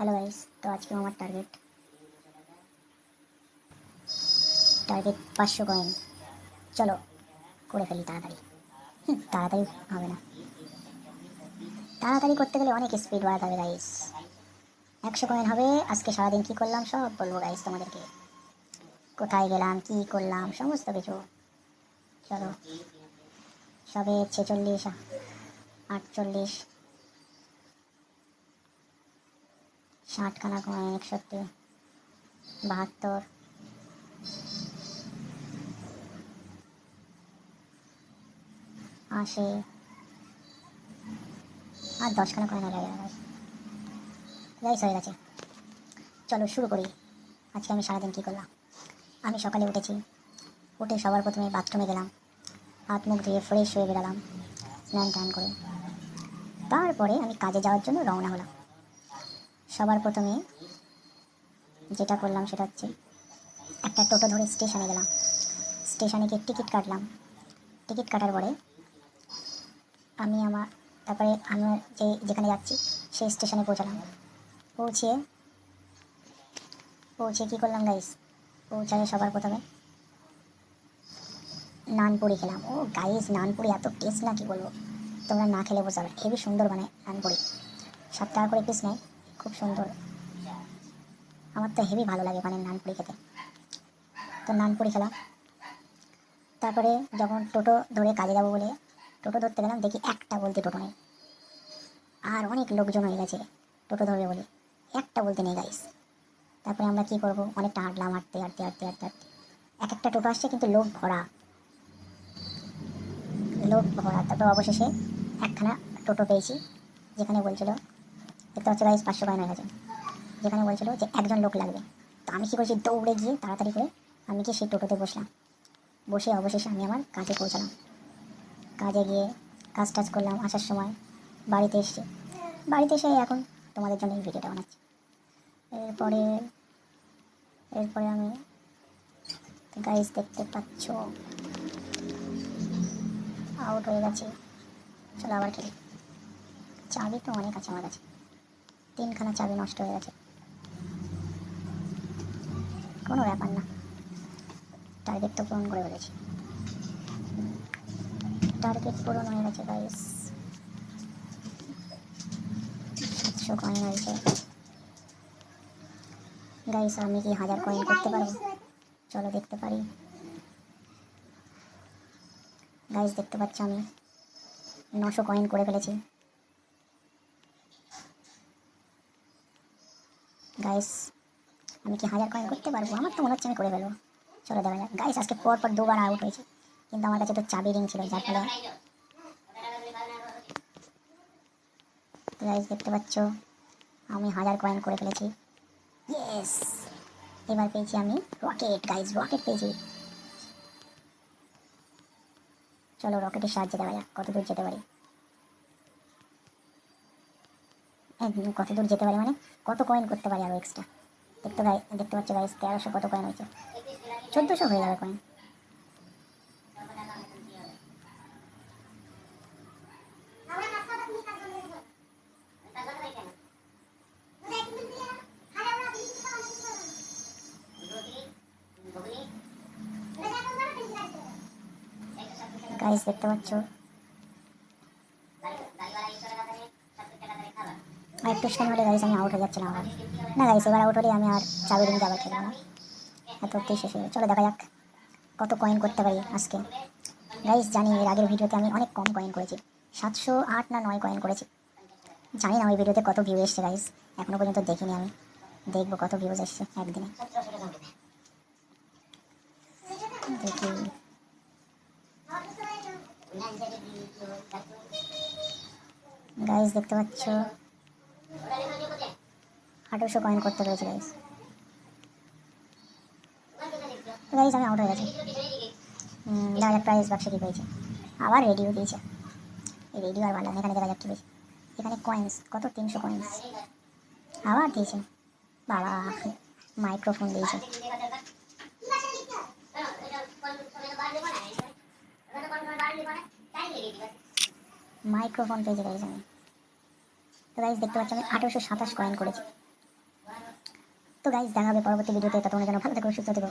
Hello guys, তো আজকে আমার টার্গেট টার্গেট পাঁচশো কয়েন চলো, করে ফেলি তাড়াতাড়ি। তাড়াতাড়ি হবে না। তাড়াতাড়ি করতে গেলে অনেক স্পিড বাড়াতে হবে গাইস একশো কয়েন হবে, আজকে সারাদিন কী করলাম সব বলব গাইস তোমাদেরকে। কোথায় গেলাম, কী করলাম, সমস্ত কিছু। চলো, সবে ছেচল্লিশ, আটচল্লিশ ষাটখানা কয়েন একষট্টি, বাহাত্তর। আশি। আর দশখানা কয়েন হয়ে গেল হয়ে গেছে। চলো, শুরু করি। আজকে আমি সারাদিন কী করলাম? আমি সকালে উঠেছি। উঠে সবার প্রথমে বাথরুমে গেলাম। হাত মুখ ধুয়ে ফ্রেশ হয়ে বেরালাম। স্নান টান করে। তারপরে আমি কাজে যাওয়ার জন্য রওনা হলাম। সবার প্রথমে যেটা করলাম সেটা হচ্ছে একটা টোটো ধরে স্টেশনে গেলাম। স্টেশনে গিয়ে টিকিট কাটলাম। টিকিট কাটার পরে আমি আমার, তারপরে আমি যে যেখানে যাচ্ছি সেই স্টেশনে পৌঁছালাম। পৌঁছে পৌঁছে কী করলাম গাইস পৌঁছায় সবার প্রথমে নানপুরি খেলাম। ও গাইস নানপুরি এত টেস্ট না কি বলব? তোমরা না খেলে বোঝাবে। হেবি সুন্দর বানায় নানপুরি। সাত টাকা করে পিস নেয়। খুব সুন্দর। আমার তো হেভি ভালো লাগে ওখানে নানপুরি খেতে। তো নানপুরি খেলাম। তারপরে যখন টোটো ধরে কাজে যাব বলে টোটো ধরতে গেলাম, দেখি একটা বলতে টোটো নেই। আর অনেক লোকজন হয়ে গেছে টোটো ধরবে বলে। একটা বলতে নেই গাইস তারপরে আমরা কী করব? অনেকটা হাঁটলাম, হাঁটতে হাঁটতে হাঁটতে হাঁটতে হাঁটতে। এক একটা টোটো আসছে কিন্তু লোক ভরা। লোক ভরা। তারপর অবশেষে একখানা টোটো পেয়েছি, যেখানে বলছিল দেখতে পাচ্ছি গাইস পাঁচশো কয়েন হয়ে গেছে যেখানে বলছিল যে একজন লোক লাগবে। তো আমি কী করছি, দৌড়ে গিয়ে তাড়াতাড়ি করে আমি গিয়ে সেই টোটোতে বসলাম। বসে অবশেষে আমি আমার কাজে পৌঁছালাম। কাজে গিয়ে কাজ টাজ করলাম, আসার সময় বাড়িতে এসছি। বাড়িতে এসে এখন তোমাদের জন্য এই ভিডিওটা বানাচ্ছি। এরপরে এরপরে আমি গাইজ দেখতে পাচ্ছ। আউট হয়ে গেছে। চলো আবার খেলি। চাবি তো অনেক আছে আমার কাছে। তিনখানা চাবি নষ্ট হয়ে গেছে। কোনো ব্যাপার না। টার্গেট তো পূরণ করে ফেলেছি। টার্গেট পূরণ হয়ে গেছে গাইস সাতশো কয়েন হয়েছে। গাইস আমি কি হাজার কয়েন করতে পারব? চলো দেখতে পারি। গাইস দেখতে পাচ্ছ আমি। নশো কয়েন করে ফেলেছি। গাইস আমি কি হাজার কয়েন করতে পারব? আমার তো মনে হচ্ছে আমি করে ফেলব। চলো দেখা যাক। গাইস আজকে পর পর দুবার আউট হয়েছে। কিন্তু আমার কাছে তো চাবি রিং ছিল, যার ফলে গাইস দেখতে পাচ্ছ? আমি হাজার কয়েন করে ফেলেছি। ইয়েস এবার পেয়েছি আমি রকেট গাইস রকেট পেয়েছি। চলো রকেটের সাহায্যে দেখা যাক, কত দূর যেতে পারি। কত দূর যেতে পারি মানে? কত কয়েন করতে পারি আরও এক্সট্রা দেখতে গাই দেখতে পাচ্ছ গাইস তেরোশো কত কয়েন হয়েছে? চোদ্দোশো হয়ে যাবে কয়েন গাইস দেখতে পাচ্ছ? আর একটু হলে গাইস আমি আউট হয়ে যাচ্ছিলাম আবার। না গাইস, এবার আউট হলে আমি আর চাবি রিং আবার খেলব না। এত অব্দি শেষ হয়ে চলো দেখা যাক কত কয়েন করতে পারি আজকে। গাইস, জানি এর আগের ভিডিওতে আমি অনেক কম কয়েন করেছি। সাতশো আট না নয় কয়েন করেছি। জানি না ওই ভিডিওতে কত ভিউ এসছে গাইস। এখনও পর্যন্ত দেখিনি আমি। দেখব কত ভিউজ এসছে একদিনে। দেখি। গাইস, দেখতে পাচ্ছ? আঠারোশো কয়েন করতে পেরেছি গাইস গাইস আমি আউট হয়ে গেছি। দেখা যাক প্রাইস বাক্সে কী পেয়েছে। আবার রেডিও দিয়েছে। এই রেডিও আর না, এখানে দেখা যাক কী পেয়েছে এখানে কয়েন্স কত? তিনশো কয়েন্স আবার দিয়েছে। বাবা মাইক্রোফোন দিয়েছে। মাইক্রোফোন পেয়েছে গাইজ আমি। তো গাইজ দেখতে পাচ্ছি আমি আঠেরোশো সাতাশ কয়েন করেছি। তো গাইজ দেখা হবে পরবর্তী ভিডিওতে। ততক্ষণের যেন ভালো থেকো সুস্থ থেকো।